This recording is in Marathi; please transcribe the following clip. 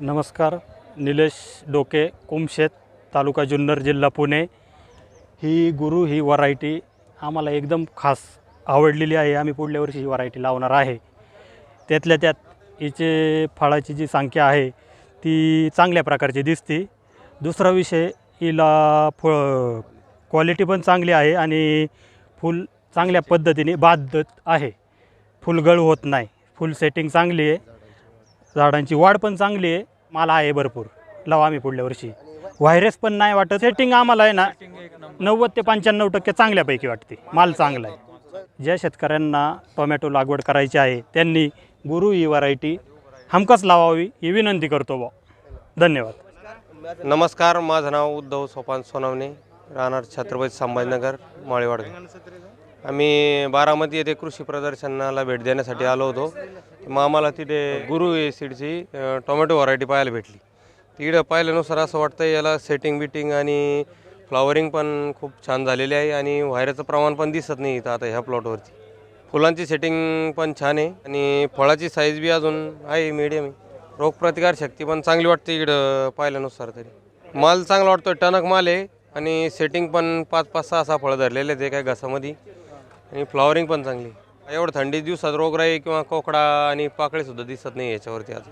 नमस्कार निलेश डोके कुमशेत तालुका जुन्नर जिल्हा पुणे. ही गुरु ही व्हरायटी आम्हाला एकदम खास आवडलेली आहे. आम्ही पुढल्या वर्षी ही व्हरायटी लावणार आहे. त्यातल्या त्यात हिचे फळाची जी संख्या आहे ती चांगल्या प्रकारची दिसते. दुसरा विषय हिला फळ क्वालिटी पण चांगली आहे आणि फुल चांगल्या पद्धतीने बाधत आहे. फुलगळ होत नाही. फुल सेटिंग चांगली आहे. झाडांची वाढ पण चांगली आहे. माल आहे भरपूर. लावा आम्ही पुढल्या वर्षी. व्हायरस पण नाही वाटत. सेटिंग आम्हाला आहे ना नव्वद ते पंच्याण्णव टक्के चांगल्यापैकी वाटते. माल चांगला आहे. ज्या शेतकऱ्यांना टोमॅटो लागवड करायची आहे त्यांनी गुरु ही व्हरायटी हमकस लावावी ही विनंती करतो बा धन्यवाद. नमस्कार माझं नाव उद्धव सोपान सोनवणे राहणार छत्रपती संभाजीनगर माळेवाड आम्ही बारामती येथे कृषी प्रदर्शनाला भेट देण्यासाठी आलो होतो. मग आम्हाला तिथे गुरु ए सीडची टोमॅटो व्हरायटी पाहायला भेटली. तिकडं पाहिल्यानुसार असं वाटतं याला सेटिंग बिटिंग आणि फ्लॉवरिंग पण खूप छान झालेली आहे आणि व्हायरचं प्रमाण पण दिसत नाही इथं आता ह्या प्लॉटवरती. फुलांची सेटिंग पण छान आहे आणि फळाची साईज बी अजून आहे मिडियम आहे. रोगप्रतिकार शक्ती पण चांगली वाटते इकडं पाहिल्यानुसार तरी. माल चांगला वाटतो टणक माल आहे आणि सेटिंग पण पाच पाच सहा सहा फळं धरलेले आहेत एका घासामध्ये. आणि फ्लॉवरिंग पण चांगली. एवढं थंडी दिवसात रोगराई किंवा कोकडा आणि पाकळीसुद्धा दिसत नाही याच्यावरती आता